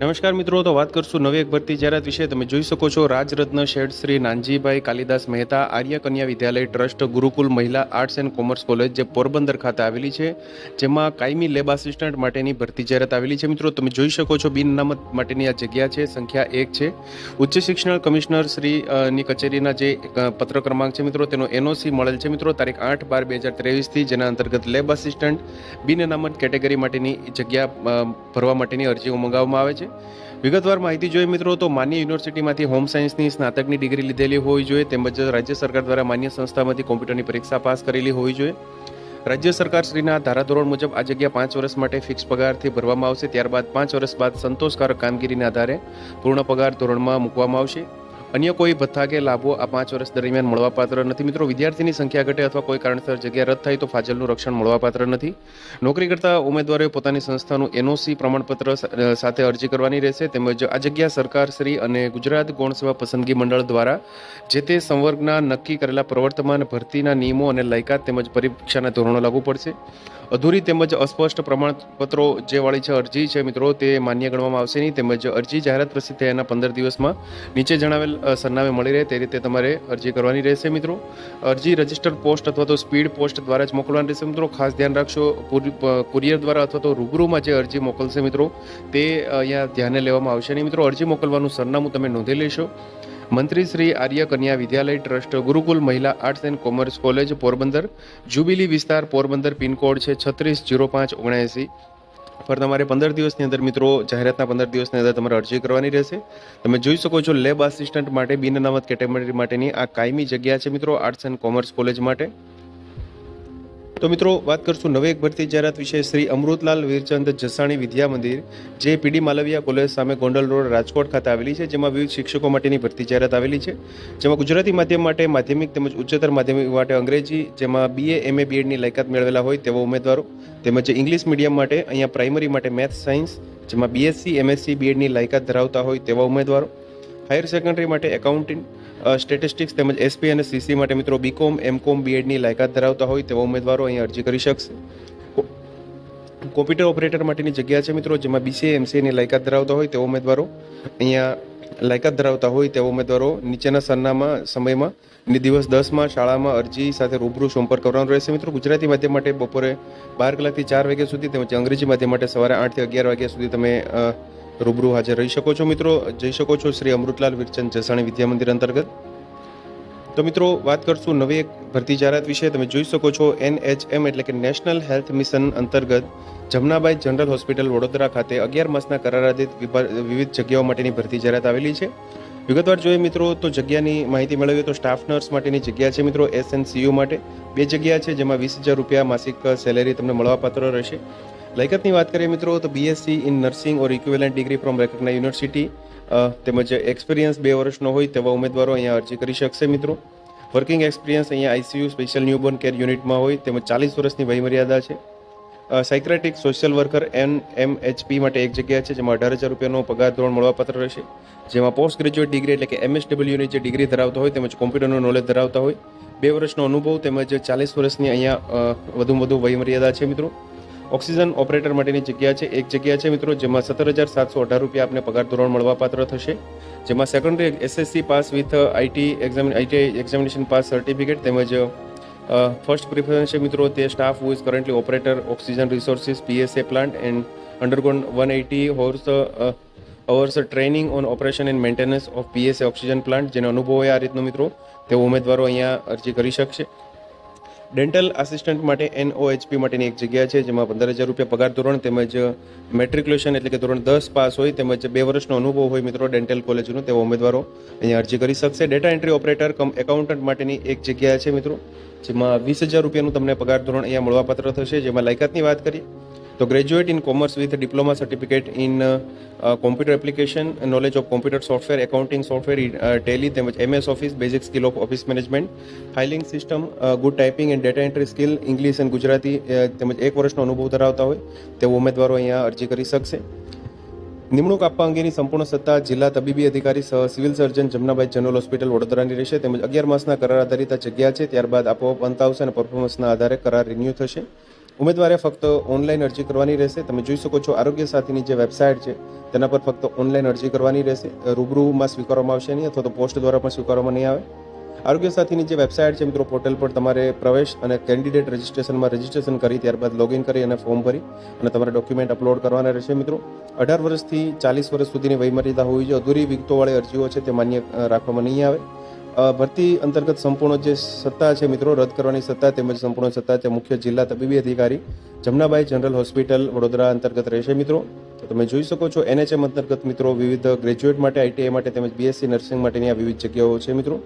નમસ્કાર મિત્રો, તો વાત કરશું નવી એક ભરતી જાહેરાત વિશે. તમે જોઈ શકો છો, રાજરત્ન શેઠ શ્રી નાનજીભાઈ કાલિદાસ મહેતા આર્ય કન્યા વિદ્યાલય trust Gurukul Mahila arts and commerce college જે પોરબંદર ખાતે આવેલી છે, જેમાં કાયમી લેબ આસિસ્ટન્ટ માટેની ભરતી જાહેરાત આવેલી છે. મિત્રો, તમે જોઈ શકો છો, બિન અનામત માટેની આ જગ્યા છે, સંખ્યા એક છે. ઉચ્ચ શિક્ષણ કમિશનર શ્રી ની કચેરીના જે પત્ર ક્રમાંક છે મિત્રો, તેનો એનઓસી મળેલ છે. મિત્રો, તારીખ આઠ બાર બે હજાર ત્રેવીસથી જેના અંતર્ગત લેબ આસિસ્ટન્ટ બિન અનામત કેટેગરી માટેની જગ્યા ભરવા માટેની અરજીઓ મંગાવવામાં આવે છે. વિગતવાર માહિતી જોઈએ મિત્રો, તો માન્ય યુનિવર્સિટીમાંથી હોમ સાયન્સની સ્નાતકની ડિગ્રી લીધેલી હોવી જોઈએ, તેમજ રાજ્ય સરકાર દ્વારા માન્ય સંસ્થામાંથી કોમ્પ્યુટરની પરીક્ષા પાસ કરેલી હોવી જોઈએ. રાજ્ય સરકાર શ્રીના ધારાધોરણ મુજબ આ જગ્યા પાંચ વર્ષ માટે ફિક્સ પગારથી ભરવામાં આવશે, ત્યારબાદ પાંચ વર્ષ બાદ સંતોષકારક કામગીરીના આધારે પૂર્ણ પગાર ધોરણમાં મૂકવામાં આવશે. અન્ય કોઈ ભથ્થા કે લાભો આ પાંચ વર્ષ દરમિયાન મળવાપાત્ર નથી. મિત્રો, વિદ્યાર્થીની સંખ્યા ઘટે અથવા કોઈ કારણસર જગ્યા રદ થાય તો ફાજલનું રક્ષણ મળવાપાત્ર નથી. નોકરી કરતા ઉમેદવારોએ પોતાની સંસ્થાનું એનઓસી પ્રમાણપત્ર સાથે અરજી કરવાની રહેશે. તેમજ આ જગ્યા સરકારશ્રી અને ગુજરાત ગૌણસેવા પસંદગી મંડળ દ્વારા જે તે સંવર્ગના નક્કી કરેલા પ્રવર્તમાન ભરતીના નિયમો અને લાયકાત તેમજ પરીક્ષાના ધોરણો લાગુ પડશે. અધૂરી તેમજ અસ્પષ્ટ પ્રમાણપત્રો જે વાળી છે અરજી છે મિત્રો, તે માન્ય ગણવામાં આવશે નહીં. તેમજ અરજી જાહેરાત પ્રસિદ્ધ થયાના પંદર દિવસમાં નીચે જણાવેલ સરનામે મળી રહે તે રીતે તમારે અરજી કરવાની રહેશે મિત્રો. અરજી રજિસ્ટર પોસ્ટ અથવા તો સ્પીડ પોસ્ટ દ્વારા જ મોકલવાની રહેશે મિત્રો. ખાસ ધ્યાન રાખશો કુરિ- કુરિયર દ્વારા અથવા તો રૂબરૂમાં જે અરજી મોકલશે મિત્રો, તે અહીંયા ધ્યાને લેવામાં આવશે નહીં મિત્રો. અરજી મોકલવાનું સરનામું તમે નોંધી લેશો. મંત્રી શ્રી આર્ય કન્યા Vidyalaya trust, Gurukul Mahila arts and commerce college, Porbandar. Jubilee વિસ્તાર, પોરબંદર પિનકોડ છે છત્રીસ જીરો પાંચ ઓગણએંસી. પર તમારે પંદર દિવસની અંદર મિત્રો, જાહેરાતના પંદર દિવસની અંદર તમારે અરજી કરવાની રહેશે. તમે જોઈ શકો છો, લેબ આસિસ્ટન્ટ માટે બિન અનામત કેટેગરી માટેની આ કાયમી જગ્યા છે મિત્રો આર્ટ્સ એન્ડ કોમર્સ કોલેજ માટે. તો મિત્રો, વાત કરશું નવી એક ભરતી જાહેરાત વિશે. શ્રી અમૃતલાલ વીરચંદ જસાણી વિદ્યા મંદિર, જે પીડી માલવિયા કોલેજ સામે ગોંડલ રોડ, રાજકોટ ખાતે આવેલી છે, જેમાં વિવિધ શિક્ષકો માટેની ભરતી જાહેરાત આવેલી છે. જેમાં ગુજરાતી માધ્યમ માટે માધ્યમિક તેમજ ઉચ્ચતર માધ્યમિક માટે અંગ્રેજી, જેમાં બીએ એમએ બીએડની લાયકાત મેળવેલા હોય તેવા ઉમેદવારો, તેમજ ઇંગ્લિશ મીડિયમ માટે અહીંયા પ્રાઇમરી માટે મેથ સાયન્સ, જેમાં બીએસસી એમએસસી બીએડની લાયકાત ધરાવતા હોય તેવા ઉમેદવારો, હાયર સેકન્ડરી માટે એકાઉન્ટિંગ સ્ટેટિસ્ટિક્સ તેમજ એસપી અને સીસી માટે મિત્રો બીકોમ એમકોમ બીએડની લાયકાત ધરાવતા હોય તેવા ઉમેદવારો અહીંયા અરજી કરી શકશે. કોમ્પ્યુટર ઓપરેટર માટેની જગ્યા છે મિત્રો, જેમાં બીસીએ એમસીએની લાયકાત ધરાવતા હોય તેવા ઉમેદવારો અહીંયા લાયકાત ધરાવતા હોય તેવા ઉમેદવારો નીચેના સરનામાં સમયમાં ને દિવસ દસમાં શાળામાં અરજી સાથે રૂબરૂ સંપર્ક કરવાનો રહેશે મિત્રો. ગુજરાતી માધ્યમ માટે બપોરે બાર કલાકથી ચાર વાગ્યા સુધી તેમજ અંગ્રેજી માધ્યમ માટે સવારે આઠથી અગિયાર વાગ્યા સુધી તમે રૂબરૂ હાજર રહી શકો છો મિત્રો. જઈ શકો છો શ્રી અમૃતલાલ વિરચંદ જસાણી વિદ્યા મંદિર અંતર્ગત. તો મિત્રો, વાત કરશું નવી એક ભરતી જાહેરાત વિશે. તમે જોઈ શકો છો એનએચએમ એટલે કે નેશનલ હેલ્થ મિશન અંતર્ગત જમનાબાઈ જનરલ હોસ્પિટલ વડોદરા ખાતે અગિયાર માસના કરારાધિત વિવિધ જગ્યાઓ માટેની ભરતી જાહેરાત આવેલી છે. વિગતવાર જોઈએ મિત્રો, તો જગ્યાની માહિતી મેળવીએ તો સ્ટાફ નર્સ માટેની જગ્યા છે મિત્રો એસએનસીયુ માટે. બે જગ્યા છે જેમાં વીસ હજાર રૂપિયા માસિક સેલેરી તમને મળવાપાત્ર રહેશે. લાયકાતની વાત કરીએ મિત્રો, તો BSc in nursing or equivalent degree from recognise university તેમજ એક્સપિરિયન્સ બે વર્ષનો હોય તેવા ઉમેદવારો અહીંયા અરજી કરી શકશે મિત્રો. વર્કિંગ એક્સપિરિયન્સ અહીંયા આઈસીયુ સ્પેશિયલ ન્યૂબોર્ન કેર યુનિટમાં હોય, તેમજ ચાલીસ વર્ષની વયમર્યાદા છે. Psychiatric social worker N M HP માટે એક જગ્યા છે, જેમાં અઢાર હજાર રૂપિયાનો પગાર ધોરણ મળવાપાત્ર રહેશે. જેમાં પોસ્ટ ગ્રેજ્યુએટ ડિગ્રી એટલે કે એમએસડબલ્યુની જે ડિગ્રી ધરાવતા હોય, તેમજ કોમ્પ્યુટરનું નોલેજ ધરાવતા હોય. બે વર્ષનો અનુભવ તેમજ ચાલીસ વર્ષની અહીંયા વધુ વધુ વયમર્યાદા છે મિત્રો. ઓક્સિજન ઓપરેટર માટેની જગ્યા છે. એક જગ્યા છે મિત્રો, જેમાં સત્તર હજાર સાતસો અઢાર રૂપિયા આપને પગાર ધોરણ મળવાપાત્ર થશે. જેમાં secondary SSC pass with IT exam ITI examination pass certificate તેમજ ફર્સ્ટ પ્રિફરન્સ છે મિત્રો, તે staff who is currently operator oxygen resources PSA plant and undergone one eighty hours hours training on operation and maintenance of PSA oxygen plant જેનો અનુભવ હોય આ રીતનો મિત્રો, તેઓ ઉમેદવારો અહીંયા અરજી કરી શકશે. ડેન્ટલ આસિસ્ટન્ટ માટે એનઓએચપી માટેની એક જગ્યા છે, જેમાં પંદર હજાર રૂપિયા પગાર ધોરણ તેમજ મેટ્રિક્યુલેશન એટલે કે ધોરણ દસ પાસ હોય તેમજ બે વર્ષનો અનુભવ હોય મિત્રો ડેન્ટલ કોલેજનો, તેવા ઉમેદવારો અહીંયા અરજી કરી શકશે. Data entry operator cum accountant માટેની એક જગ્યા છે મિત્રો, જેમાં વીસ હજાર રૂપિયાનું તમને પગાર ધોરણ અહીંયા મળવાપાત્ર થશે. જેમાં લાયકાતની વાત કરીએ તો graduate in commerce with diploma certificate in computer application knowledge of computer software accounting software Tally તેમજ MS office basic skill of office management filing system good typing and data entry skill English and Gujarati તેમજ એક વર્ષનો અનુભવ ધરાવતા હોય તેવો ઉમેદવારો અહીંયા અરજી કરી શકશે. નિમણૂક આપવા અંગેની સંપૂર્ણ સત્તા જિલ્લા તબીબી અધિકારી સહ civil surgeon Jamnabai general hospital વડોદરાની રહેશે, તેમજ અગિયાર માસના કરાર આધારિત જગ્યા છે, ત્યારબાદ આપોઆપ અંત આવશે અને પરફોર્મન્સના આધારે કરાર રિન્યૂ થશે. ઉમેદવારે ફક્ત ઓનલાઈન અરજી કરવાની રહેશે. તમે જોઈ શકો છો આરોગ્ય સાથીની જે વેબસાઇટ છે, તેના પર ફક્ત ઓનલાઈન અરજી કરવાની રહેશે. રૂબરૂમાં સ્વીકારવામાં આવશે નહીં અથવા તો પોસ્ટ દ્વારા પણ સ્વીકારવામાં નહીં આવે. આરોગ્ય સાથીની જે વેબસાઇટ છે, મિત્રો, પોર્ટલ પર તમારે પ્રવેશ અને કેન્ડિડેટ રજિસ્ટ્રેશનમાં રજિસ્ટ્રેશન કરી, ત્યારબાદ લોગિન કરી અને ફોર્મ ભરી અને તમારે ડોક્યુમેન્ટ અપલોડ કરવાના રહેશે, મિત્રો. અઢાર વર્ષથી ચાલીસ વર્ષ સુધીની વયમર્યાદા હોવી જોઈએ. અધૂરી વિગતોવાળી અરજીઓ છે, તે માન્ય રાખવામાં નહીં આવે. ભરતી અંતર્ગત સંપૂર્ણ જે સત્તા છે મિત્રો, રદ કરવાની સત્તા તેમજ સંપૂર્ણ સત્તા છે મુખ્ય જિલ્લા તબીબી અધિકારી જમનાબાઈ જનરલ હોસ્પિટલ વડોદરા અંતર્ગત રહેશે મિત્રો. તમે જોઈ શકો છો એનએચએમ અંતર્ગત મિત્રો વિવિધ ગ્રેજ્યુએટ માટે, આઈટીઆઈ માટે તેમજ બીએસસી નર્સિંગ માટેની આ વિવિધ જગ્યાઓ છે મિત્રો.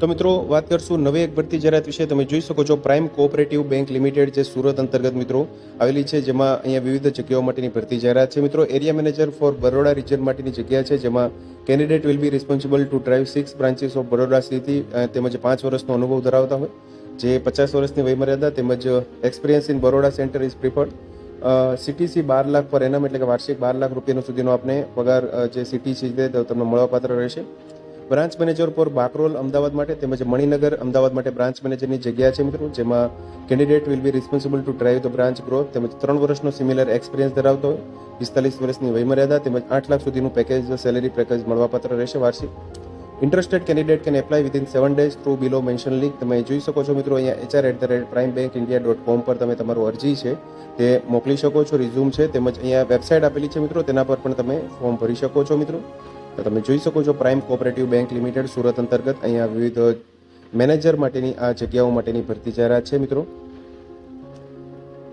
તો મિત્રો, વાત કરશું નવી એક ભરતી જાહેરાત વિશે. તમે જોઈ શકો છો, પ્રાઇમ કોઓપરેટિવ બેંક લિમિટેડ જે સુરત અંતર્ગત મિત્રો આવેલી છે, જેમાં અહીંયા વિવિધ જગ્યાઓ માટેની ભરતી જાહેરાત છે. મિત્રો, area manager for Baroda region માટેની જગ્યા છે, જેમાં candidate will be responsible to drive six branches of Baroda city તેમજ પાંચ વર્ષનો અનુભવ ધરાવતા હોય. જે પચાસ વર્ષની વયમર્યાદા તેમજ experience in Baroda centre is preferred. CTC bar lakh per annum, એટલે કે વાર્ષિક બાર લાખ રૂપિયાનો સુધીનો આપને પગાર જે સિટી છે તમને મળવાપાત્ર રહેશે. બ્રાન્ચ મેનેજર પર બાકરોલ અમદાવાદ માટે તેમજ મણિનગર અમદાવાદ માટે બ્રાન્ચ મેનેજરની જગ્યા છે મિત્રો, જેમાં candidate will be responsible to drive the branch growth તેમજ ત્રણ વર્ષનો સિમિલર એક્સપિરિયન્સ ધરાવતો હોય. પિસ્તાલીસ વર્ષની વયમર્યાદા તેમજ આઠ લાખ સુધીનું પેકેજ સેલેરી પેકેજ મળવાપાત્ર રહેશે વાર્ષિક. Interested candidate can apply within seven days through below mention link તમે જોઈ શકો છો મિત્રો, અહીંયા HR at the rate prime bank India dot com પર તમે તમારું અરજી છે, તે મોકલી શકો છો રિઝ્યુમ છે તેમજ અહીંયા વેબસાઇટ આપેલી છે મિત્રો, તેના પર પણ તમે ફોર્મ ભરી શકો છો મિત્રો. તો તમે જોઈ શકો છો prime cooperative bank limited Surat અંતર્ગત અહીંયા વિવિધ મેનેજર માટેની, આ જગ્યાઓ માટેની ભરતી જાહેરાત છે મિત્રો.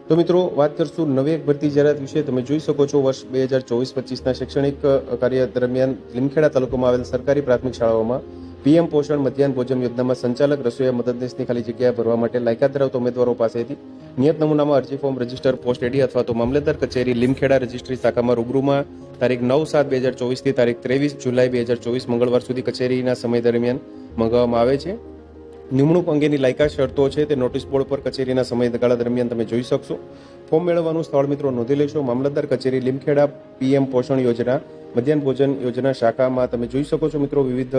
તો મિત્રો, વાત કરશું નવી એક ભરતી જાહેરાત વિશે. તમે જોઈ શકો છો વર્ષ બે હજાર ચોવીસ પચીસના શૈક્ષણિક કાર્ય દરમિયાન લીમખેડા તાલુકામાં આવેલ સરકારી પ્રાથમિક શાળાઓમાં પીએમ પોષણ મધ્યાહન ભોજન યોજનામાં સંચાલક રસોઈયા મદદનીશની ખાલી જગ્યા ભરવા માટે લાયકાત ધરાવતા ઉમેદવારો પાસેથી નિયત નમૂનામાં અરજી ફોર્મ રજિસ્ટર પોસ્ટ એડી અથવા તો મામલતદાર કચેરી લીમખેડા રજિસ્ટ્રી શાખામાં રૂબરૂમાં તારીખ નવ સાત બે હજાર ચોવીસથી તારીખ ત્રેવીસ જુલાઈ બે હજાર ચોવીસ મંગળવાર સુધી કચેરીના સમય દરમિયાન મંગાવવામાં આવે છે. નિમણૂક અંગેની લાયકાત શરતો છે તે નોટિસ બોર્ડ પર કચેરીના સમયગાળા દરમિયાન તમે જોઈ શકશો. ફોર્મ મેળવવાનું સ્થળ મિત્રો નોંધી લેશો. મામલતદાર કચેરી લીમખેડા પીએમ પોષણ યોજના મધ્યાહન ભોજન યોજના શાખામાં તમે જોઈ શકો છો મિત્રો વિવિધ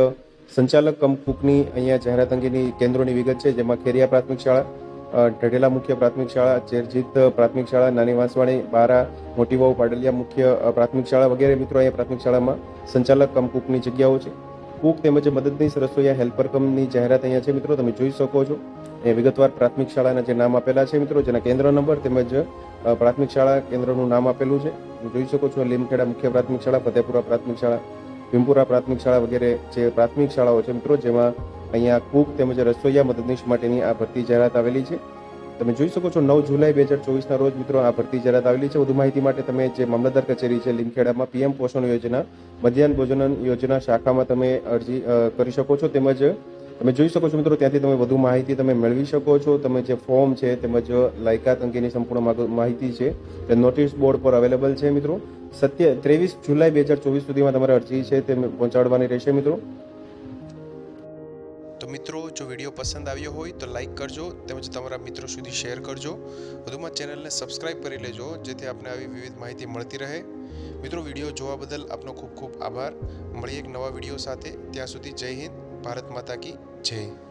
સંચાલક કમ કુકની અહીંયા જાહેરાત અંગેની કેન્દ્રોની વિગત છે, જેમાં ખેરિયા પ્રાથમિક શાળા ઢઢેલા મુખ્ય પ્રાથમિક શાળા, ચેરજીત પ્રાથમિક શાળા, નાની વાંસવાણી, બારા મોટી વાવ પાડલિયા મુખ્ય પ્રાથમિક શાળા વગેરે મિત્રો અહીંયા પ્રાથમિક શાળામાં સંચાલક કમ કુકની જગ્યાઓ છે. કુક તેમજ મદદનીશ રસોઈયા હેલ્પર કમની જાહેરાત અહીંયા છે મિત્રો, તમે જોઈ શકો છો. એ વિગતવાર પ્રાથમિક શાળાના જે નામ આપેલા છે મિત્રો, જેના કેન્દ્ર નંબર તેમજ પ્રાથમિક શાળા કેન્દ્રનું નામ આપેલું છે. જોઈ શકો છો, લીમખેડા મુખ્ય પ્રાથમિક શાળા, ફતેપુરા પ્રાથમિક શાળા ભીમપુરા પ્રાથમિક શાળા વગેરે જે પ્રાથમિક શાળાઓ છે મિત્રો, જેમાં અહીંયા કુક તેમજ રસોઈયા મદદનીશ માટેની આ ભરતી જાહેરાત આવેલી છે. તમે જોઈ શકો છો નવ જુલાઈ બે હજાર ચોવીસના રોજ મિત્રો આ ભરતી જાહેરાત આવેલી છે. વધુ માહિતી માટે તમે જે મામલતદાર કચેરી છે લીમખેડામાં પીએમ પોષણ યોજના, મધ્યાહન ભોજન યોજના શાખામાં તમે અરજી કરી શકો છો. તેમજ તમે જોઈ શકો છો મિત્રો, ત્યાંથી તમે વધુ માહિતી તમે મેળવી શકો છો. તમે જે ફોર્મ છે તેમજ લાયકાત અંગેની સંપૂર્ણ માહિતી છે તે નોટિસ બોર્ડ પર અવેલેબલ છે મિત્રો. સત્ય, ત્રેવીસ જુલાઈ બે હજાર ચોવીસ સુધીમાં તમારે અરજી છે તે પહોંચાડવાની રહેશે મિત્રો. તો મિત્રો, જો વીડિયો પસંદ આવ્યો હોય તો લાઈક કરજો તેમજ તમારા મિત્રો સુધી શેર કરજો. વધુમાં ચેનલને સબસ્ક્રાઇબ કરી લેજો, જેથી આપને આવી વિવિધ માહિતી મળતી રહે. મિત્રો, વીડિયો જોવા બદલ આપનો ખૂબ ખૂબ આભાર. મળીએ એક નવા વીડિયો સાથે. ત્યાં સુધી જય હિન્દ, ભારત માતા કી. જય